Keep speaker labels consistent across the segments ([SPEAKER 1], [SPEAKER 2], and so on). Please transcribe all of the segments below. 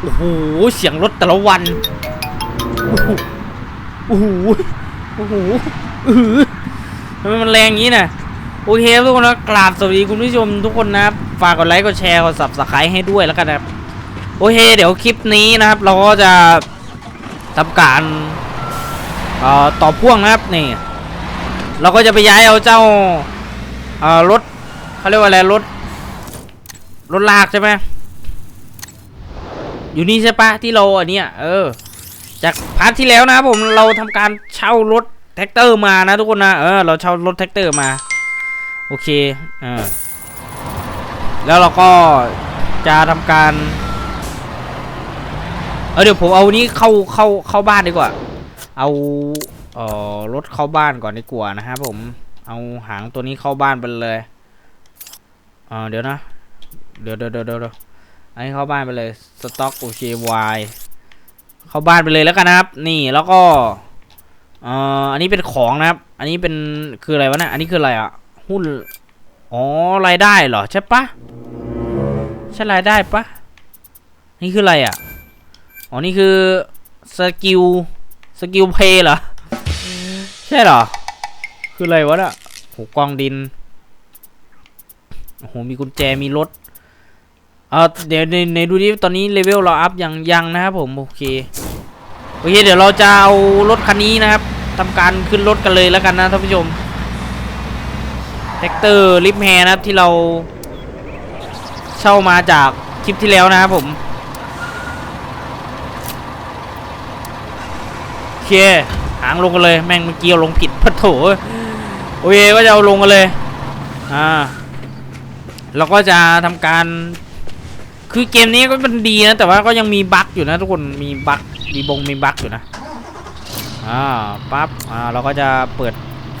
[SPEAKER 1] โอ้โห เสียงรถแต่ละวัน โอ้โห โอ้โหโอ้โหอื้อทำไมมันแรงอย่างนี้น่ะ โอเคทุกคนนะกราบสวัสดีคุณผู้ชมทุกคนนะครับ ฝากกดไลค์ กดแชร์ กด subscribe ให้ด้วยแล้วกันนะครับ โอเค เดี๋ยวคลิปนี้นะครับ เราก็จะทำการเอ่อต่อพ่วงนะครับนี่ เราก็จะไปย้ายเอาเจ้าเอ่อรถเขาเรียกว่าอะไรรถรถลากใช่ไหม อยู่นี่ใช่ปะที่เราอันเนี้ยเออ จากพาร์ทที่แล้วนะผมเราทำการเช่ารถแท็กเตอร์มานะทุกคนนะเออเราเช่ารถแท็กเตอร์มา โอเคเออแล้วเราก็จะทำการเออเดี๋ยวผมเอานี้เข้าเข้าเข้าบ้านดีกว่า เอาเออรถเข้าบ้านก่อนดีกว่านะครับผมเอาหางตัวนี้เข้าบ้านไปเลยเออเดี๋ยวนะเดี๋ยวเดี๋ยวเดี๋ยวเดี๋ยว อันนี้เข้าบ้านไปเลยสต็อกโอเควายเข้าบ้านไปเลยแล้วกันนะครับ นี่แล้วก็เอ่ออันนี้เป็นของนะครับ อันนี้เป็นคืออะไรวะเนี่ยอันนี้คืออะไรอะหุ้นอ๋อรายได้เหรอใช่ปะใช่รายได้ปะนี่คืออะไรอะอ๋อนี่คือสกิลสกิลเพย์เหรอใช่เหรอ คืออะไรวะเนี่ยโหกองดินโอ้โหมีกุญแจมีรถ เออเดี๋ยวในในดูดิตอนนี้เลเวลเราอัพยังยังนะครับผมโอเคโอเค เดี๋ยวเราจะเอารถคันนี้นะครับทำการขึ้นรถกันเลยแล้วกันนะท่านผู้ชมแท็กเตอร์ลิฟแฮนะครับที่เราเช่ามาจากคลิปที่แล้วนะครับผมโอเคหางลงกันเลยแม่งเมื่อกี้เอาลงผิดพะโถโอเคก็จะเอาลงกันเลยอ่าเราก็จะทำการ คือเกมนี้ก็มันดีนะ แต่ว่าก็ยังมีบั๊กอยู่นะทุกคนมีบั๊กมีบงมีบั๊กอยู่นะอ่าปั๊บอ่าเราก็จะเปิด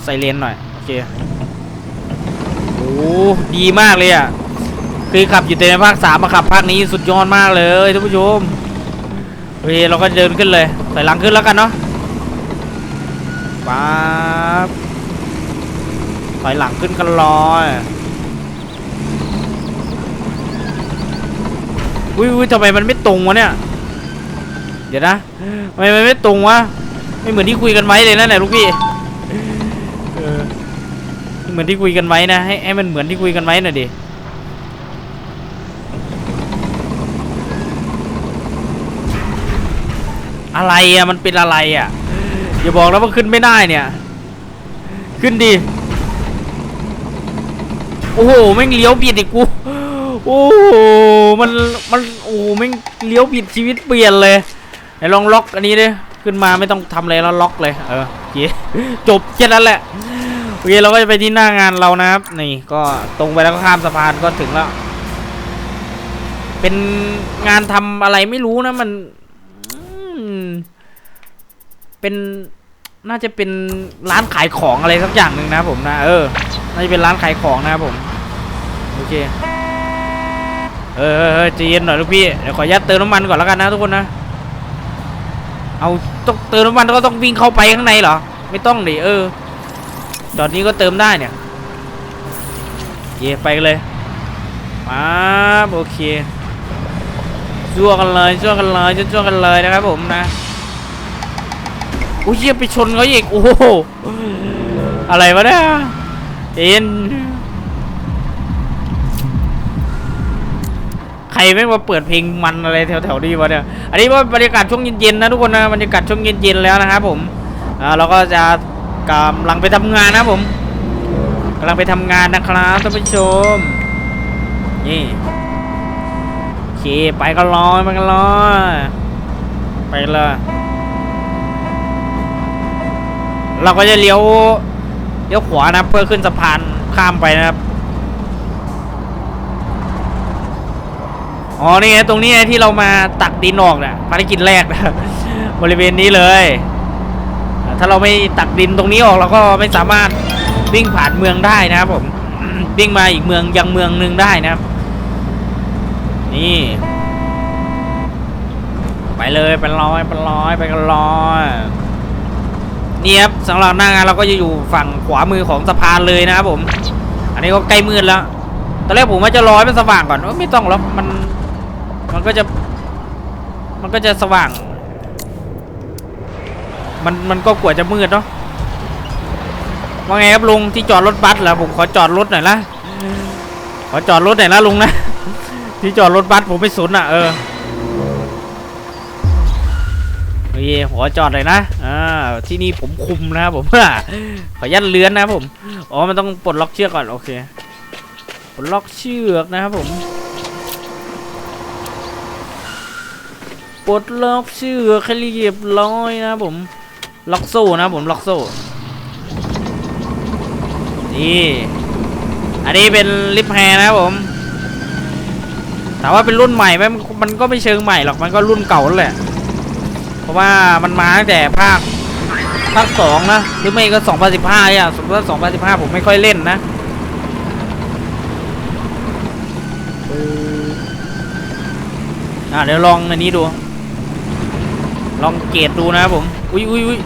[SPEAKER 1] ไซเรนหน่อยโอเคโอ้ดีมากเลยอะคือขับอยู่แต่ในภาคสามมาขับภาคนี้สุดยอดมากเลยท่านผู้ชมโอเคเราก็เดินขึ้นเลยถอยหลังขึ้นแล้วกันเนาะปั๊บถอยหลังขึ้นกันลอย อุ้ยทำไมมันไม่ตรงวะเนี่ย เดี๋ยวนะทำไมมันไม่ตรงวะ ไม่เหมือนที่คุยกันไว้เลยนะเนี่ยลูกพี่เออไม่เหมือนที่คุยกันไว้นะให้ให้มันเหมือนที่คุยกันไว้หน่อยดิอะไรอะมันเป็นอะไรอะอย่าบอกแล้วว่าขึ้นไม่ได้เนี่ย ขึ้นดิโอ้โหแม่งเลี้ยวผิดอีกกู โอ้โหมันมันโอ้โหม่เลี้ยวผิดชีวิตเปลี่ยนเลยไหนลองล็อกอันนี้ดิขึ้นมาไม่ต้องทำอะไรแล้วล็อกเลย เออโอเคจบแค่นั้นแหละโอเคเราก็จะไปที่หน้างานเรานะครับ นี่ก็ตรงไปแล้วก็ข้ามสะพานก็ถึงแล้ว เป็นงานทำอะไรไม่รู้นะมันเป็นน่าจะเป็นร้านขายของอะไรสักอย่างหนึ่งนะผมนะ เออ น่าจะเป็นร้านขายของนะครับผม โอเค เออเออเออใจเย็นหน่อยลูกพี่ เดี๋ยวขออนุญาตเติมน้ำมันก่อนแล้วกันนะทุกคนนะ เอาต้องเติมน้ำมันก็ต้องวิ่งเข้าไปข้างในเหรอ ไม่ต้องดิเออจอดนี้ก็เติมได้เนี่ย เย่ไปเลยมาโอเคจ้วกันเลยจ้วกันเลยจ้วกันเลยนะครับผมนะอุ้ยเยี่ยไปชนเขาอีกโอ้โหอะไรวะเนี่ยเอ็น รไม่งมาเปิดเพลงมันอะไรแถวๆนี้วะเนี่ย อันนี้ว่าบรรยากาศช่วงเย็นๆนะทุกคนนะบรรยากาศช่วงเย็นๆแล้วนะครับผมอ่าเราก็จะกำลังไปทำงานนะผมกำลังไปทำงานนะครับท่านผู้ชม นี่โอเคไปกันรอยไปกันรอยไปเลยเราก็จะเลี้ยวเลี้ยวขวานะเพื่อขึ้นสะพานข้ามไปนะครับ อ๋อนี่ไงตรงนี้ไงที่เรามาตักดินออกเนี่ยภารกิจแรกนะบริเวณนี้เลย ถ้าเราไม่ตักดินตรงนี้ออกเราก็ไม่สามารถวิ่งผ่านเมืองได้นะครับผมวิ่งมาอีกเมืองยังเมืองหนึ่งได้นะครับ นี่ ไปเลยไปลอยไปลอยไปกันลอยนี่ครับสำหรับหน้างานเราก็จะอยู่ฝั่งขวามือของสะพานเลยนะครับผม อันนี้ก็ใกล้มืดแล้วตอนแรกผมว่าจะรอให้มันสว่างก่อนเอ้ยไม่ต้องหรอกมัน มันก็จะ มันก็จะสว่าง มันมันก็กว่าจะมืดเนาะว่าไงครับลุงที่จอดรถบัสเหรอผมขอจอดรถหน่อยละขอจอดรถหน่อยละลุงนะ ที่จอดรถบัสผมไม่สนอะเออโอเคขอจอดเลยนะอ่าที่นี่ผมคุมนะครับผมขอยัดเลื้อนนะผมอ๋อมันต้องปลดล็อกเชือกก่อนโอเคปลดล็อกเชือกนะครับผม ปลดล็อกเชือกให้เรียบร้อยนะผมล็อกโซ่นะผมล็อกโซ่นี่อันนี้เป็นลิฟแฮนะผมถามว่าเป็นรุ่นใหม่ไหมมันมันก็ไม่เชิงใหม่หรอกมันก็รุ่นเก่าแล้วแหละ เพราะว่ามันมาตั้งแต่ภาคภาคสองนะหรือไม่ก็สองพันสิบห้าอะสมมติว่าสองพันสิบห้าผมไม่ค่อยเล่นนะอ่าเดี๋ยวลองอันนี้ดู ลองเกรดดูนะครับผม อุ้ยอุ้ยอุ้ย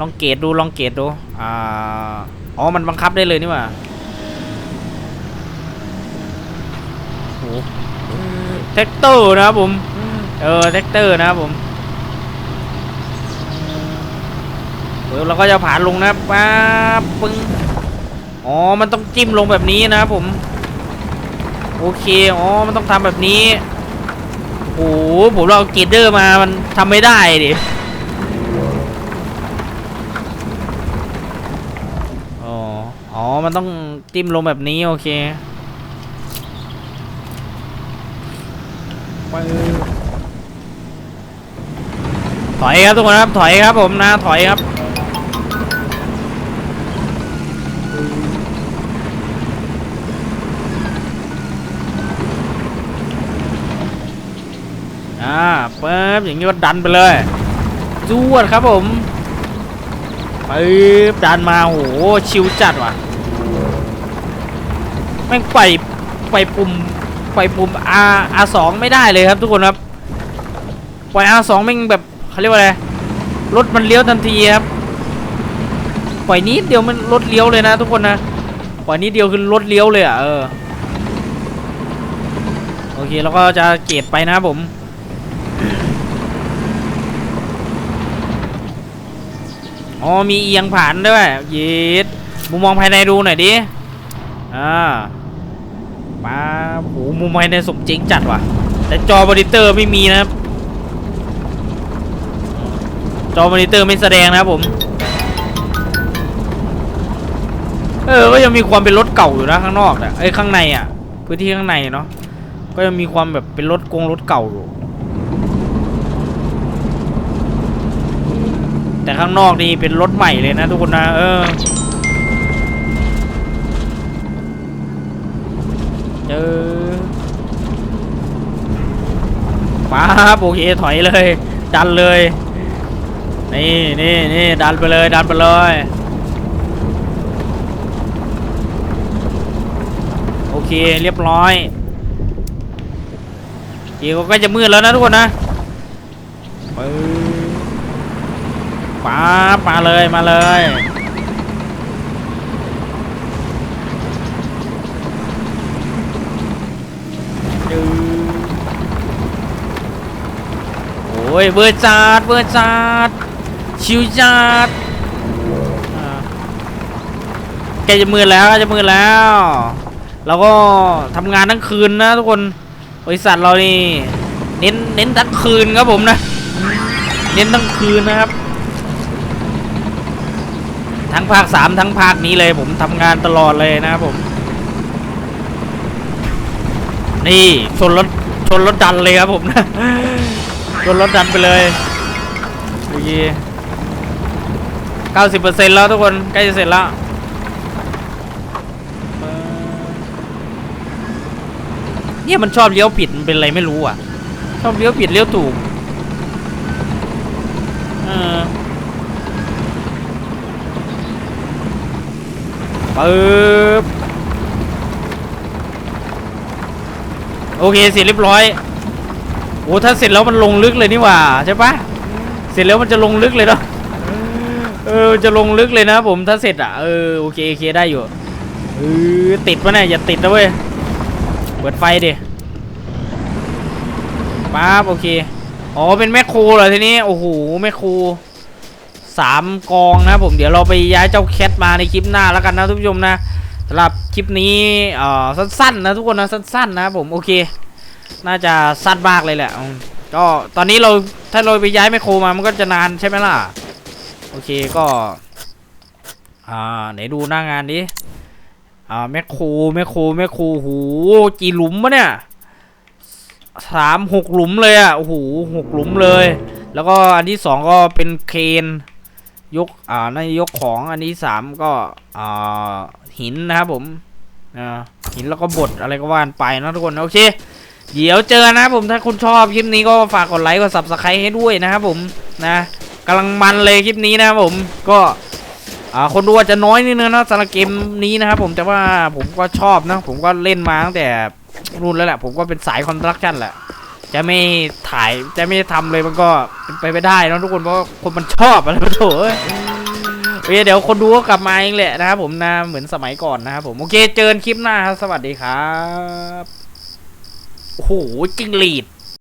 [SPEAKER 1] ลองเกรดดูลองเกรดดูอ่าอ๋อมันบังคับได้เลยนี่หว่าโอ้โหแท็กเตอร์นะครับผม เออแท็กเตอร์นะครับผมเดี๋ยเราก็จะผ่านลงนะป๊าบปึ้งอ๋อ มันต้องจิ้มลงแบบนี้นะครับผม โอเค อ๋อ มันต้องทำแบบนี้ โอ้โหผมเราเอาเกรดเดอร์มา มันทำไม่ได้ดิอ๋ออ๋อ มันต้องจิ้มลงแบบนี้ โอเคถอยครับทุกคนครับ ถอยครับผมนะ ถอยครับ อ่าปึ๊บอย่างนี้ก็ดันไปเลยจวดครับผมปึ๊บดันมาโหชิวจัดว่ะแม่งไปไปปุ่มไปปุ่ม R R สองไม่ได้เลยครับทุกคนครับปล่อย R2 แม่งแบบเขาเรียกว่าอะไรรถมันเลี้ยวทันทีครับปล่อยนิดเดียวมันรถเลี้ยวเลยนะ ทุกคนนะปล่อยนิดเดียวคือรถเลี้ยวเลยอะเออโอเคแล้วก็จะเกตไปนะครับผม อ๋อมีเอียงผ่านด้วยย็ดมุมมองภายในดูหน่อยดิอ่ามาโหมุมภายในสมจริงจัดว่ะ แต่จอมอนิเตอร์ไม่มีนะครับ จอมอนิเตอร์ไม่แสดงนะครับผม เออ ก็ยังมีความเป็นรถเก่าอยู่นะข้างนอกอะไอ้ข้างในอะ พื้นที่ข้างในเนาะ ก็ยังมีความแบบเป็นรถกงรถเก่าอยู่ แต่ข้างนอกนี่เป็นรถใหม่เลยนะทุกคนนะเออเจอป๊าบโอเคถอยเลย ดันเลย นี่นี่นี่ดันไปเลย ดันไปเลยโอเคเรียบร้อยเดี๋ยวก็จะมืดแล้วนะทุกคนนะปึ๊ ป๊าบมาเลยมาเลย โอ้ยเบอร์จัดเบอร์จัดชิวจัดแกจะมืดแล้วจะมืดแล้วเราก็ทำงานทั้งคืนนะทุกคนบริษัทเรานี่เน้นเน้นทั้งคืนครับผมนะ เน้นทั้งคืนนะครับ ทั้งภาคสามทั้งภาคนี้เลยผมทำงานตลอดเลยนะครับผม นี่ชนรถชนรถดันเลยครับผมนะชนรถดันไปเลยโอเคเก้าสิบเปอร์เซ็นต์แล้วทุกคน ใกล้จะเสร็จแล้วเนี่ยมันชอบเลี้ยวผิดมันเป็นอะไรไม่รู้อะ ชอบเลี้ยวผิดเลี้ยวถูก เออ ปึ๊บโอเคเสร็จเรียบร้อยโอ้ถ้าเสร็จแล้วมันลงลึกเลยนี่ว่าใช่ปะเสร็จแล้วมันจะลงลึกเลยเนาะเออจะลงลึกเลยนะผมถ้าเสร็จอะเออโอเคโอเคได้อยู่เออติดปะเนี่ยอย่าติดนะเว้ยเปิดไฟดิป๊าบโอเคอ๋อเป็นแมคโครเหรอทีนี้โอ้โหแมคโคร 3 กองนะผมเดี๋ยวเราไปย้ายเจ้าแคทมาในคลิปหน้าแล้วกันนะทุกผู้ชมนะสำหรับคลิปนี้เอ่อสั้นๆนะทุกคนนะสั้นๆนะผมโอเค น่าจะสั้นมากเลยแหละก็ตอนนี้เราถ้าเราไปย้ายไมโครมามันก็จะนานใช่ไหมล่ะโอเคก็อ่าไหนดูหน้างานดิอ่าแมคโครแมคโครแมคโครโหูกี่หลุมวะเนี่ยสามหกหลุมเลยอะโอ้โหหกหลุมเลย แล้วก็อันที่สองก็เป็นเคน ยกอ่าน่าจะยกของอันที่สามก็อ่าหินนะครับผมอ่าหินแล้วก็บดอะไรก็ว่านไปนะทุกคนโอเค เดี๋ยวเจอนะผมถ้าคุณชอบคลิปนี้ก็ฝากกดไลค์กด subscribe ให้ด้วยนะครับผมนะกำลังมันเลยคลิปนี้นะครับผมก็อ่าคนดูอาจจะน้อยนิดนึงนะสำหรับเกมนี้นะครับผมแต่ว่าผมก็ชอบนะ ผมก็เล่นมาตั้งแต่รุ่นแล้วแหละผมก็เป็นสายคอนสตรักชั่นแหละ จะไม่ถ่ายจะไม่ทำเลยมันก็ไปไม่ได้นะทุกคนเพราะคนมันชอบอะไรมาโถเอ้ยโอเคเดี๋ยวคนดูก็กลับมาเองแหละนะครับผมนะเหมือนสมัยก่อนนะครับผมโอเคเจอกันคลิปหน้าครับสวัสดีครับโอ้โหจิงหลีด